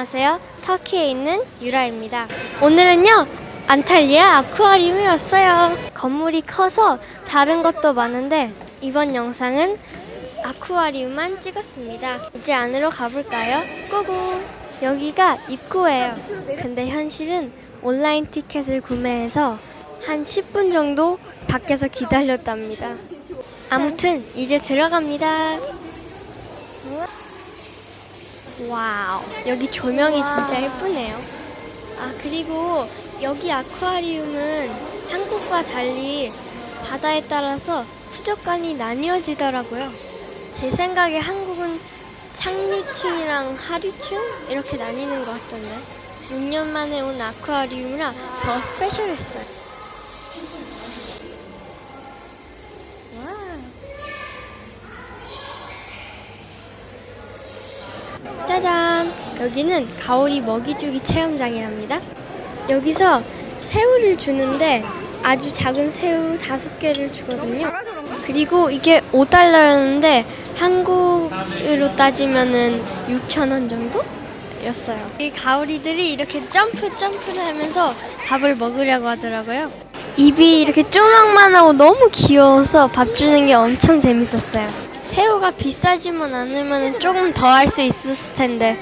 안녕하세요. 터키에 있는 유라입니다. 오늘은요, 안탈리아 아쿠아리움에 왔어요. 건물이 커서 다른 것도 많은데 이번 영상은 아쿠아리움만 찍었습니다. 이제 안으로 가볼까요? 고고! 여기가 입구예요. 근데 현실은 온라인 티켓을 구매해서 한 10분 정도 밖에서 기다렸답니다. 아무튼 이제 들어갑니다. 와우, 여기 조명이 진짜 예쁘네요. 아, 그리고 여기 아쿠아리움은 한국과 달리 바다에 따라서 수족관이 나뉘어지더라고요. 제 생각에 한국은 상류층이랑 하류층 이렇게 나뉘는 것 같던데 6년 만에 온 아쿠아리움이라 더 스페셜했어요. 와. 짜잔! 여기는 가오리 먹이주기 체험장이랍니다. 여기서 새우를 주는데 아주 작은 새우 다섯 개를 주거든요. 그리고 이게 5달러였는데 한국으로 따지면은 6,000원 정도? 였어요. 이 가오리들이 이렇게 점프 점프를 하면서 밥을 먹으려고 하더라고요. 입이 이렇게 쪼막만 하고 너무 귀여워서 밥 주는 게 엄청 재밌었어요. 새우가 비싸지만 않으면 조금 더 할 수 있었을 텐데.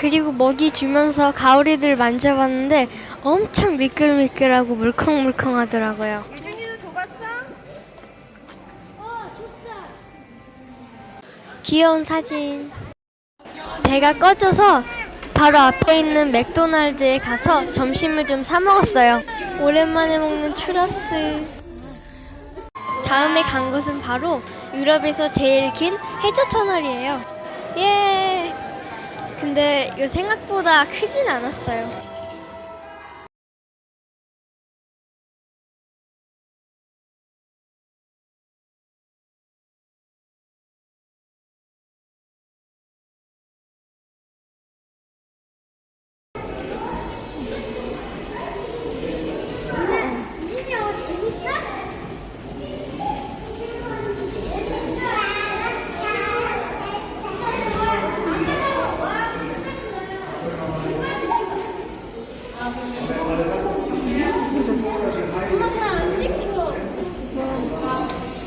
그리고 먹이 주면서 가오리들 만져봤는데 엄청 미끌미끌하고 물컹물컹 하더라고요. 유준이도 줘봤어? 귀여운 사진. 배가 꺼져서 바로 앞에 있는 맥도날드에 가서 점심을 좀 사 먹었어요. 오랜만에 먹는 추러스. 다음에 간 곳은 바로 유럽에서 제일 긴 해저 터널이에요. 예. 근데 이거 생각보다 크진 않았어요.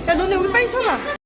야 너네 여기 빨리 서놔